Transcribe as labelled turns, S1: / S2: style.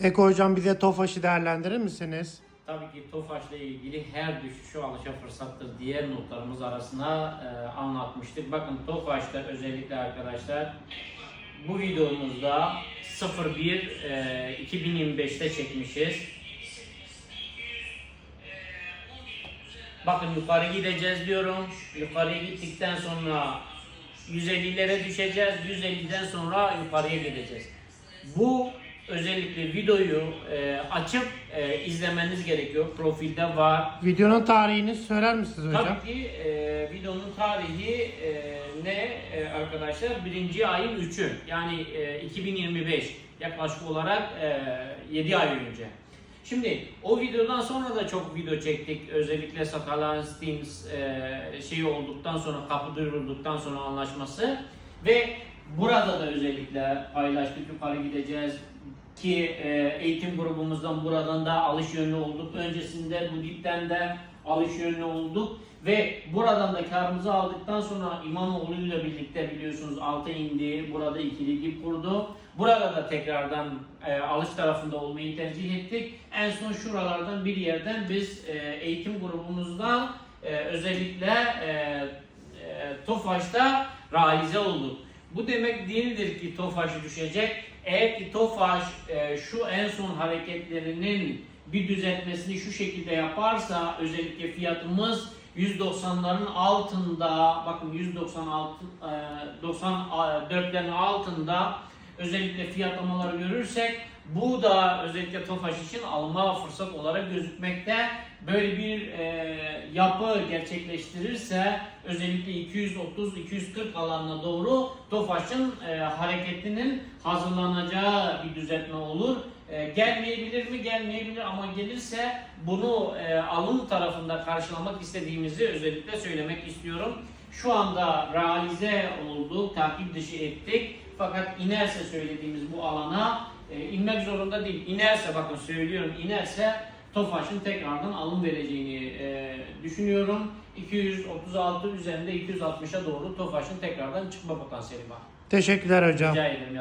S1: Eko hocam bize Tofaş'ı değerlendirir misiniz?
S2: Tabii ki Tofaş'la ilgili her düşüşü alışa fırsattır diğer notlarımız arasına e, anlatmıştık. Bakın Tofaş'ta özellikle arkadaşlar bu videomuzda 01 e, 2025'te çekmişiz. Bakın yukarı gideceğiz diyorum. Yukarıya gittikten sonra 150'lere düşeceğiz. 150'den sonra yukarıya gideceğiz. Bu özellikle videoyu e, açıp e, izlemeniz gerekiyor. Profilde var.
S1: Videonun tarihini söyler misiniz hocam?
S2: Tabii ki e, videonun tarihi e, ne e, arkadaşlar? Birinci ayın 3'ü yani e, 2025 yaklaşık olarak e, 7 ay önce. Şimdi o videodan sonra da çok video çektik. Özellikle Sakalan Steams e, şeyi olduktan sonra kapı duyurulduktan sonra anlaşması ve burada da özellikle paylaştık yukarı gideceğiz ki e, eğitim grubumuzdan buradan da alış yönlü olduk. Öncesinde bu dipten de alış yönlü olduk ve buradan da karımızı aldıktan sonra İmamoğlu ile birlikte biliyorsunuz alta indi. Burada ikili dip kurdu. Burada da tekrardan e, alış tarafında olmayı tercih ettik. En son şuralardan bir yerden biz e, eğitim grubumuzdan e, özellikle e, e, Tofaş'ta realize olduk. Bu demek değildir ki Tofaş düşecek. Eğer ki Tofaş e, şu en son hareketlerinin bir düzeltmesini şu şekilde yaparsa özellikle fiyatımız 190'ların altında bakın 196 e, 94'lerin altında özellikle fiyatlamaları görürsek bu da özellikle Tofaş için alma fırsat olarak gözükmekte. Böyle bir e, yapı gerçekleştirirse özellikle 230-240 alanına doğru Tofaş'ın e, hareketinin hazırlanacağı bir düzeltme olur. E, gelmeyebilir mi? Gelmeyebilir ama gelirse bunu e, alım tarafında karşılamak istediğimizi özellikle söylemek istiyorum. Şu anda realize oldu, takip dışı ettik. Fakat inerse söylediğimiz bu alana e, inmek zorunda değil. İnerse bakın söylüyorum inerse Tofaş'ın tekrardan alım vereceğini e, düşünüyorum. 236 üzerinde 260'a doğru Tofaş'ın tekrardan çıkma potansiyeli var.
S1: Teşekkürler hocam.
S2: Rica ederim.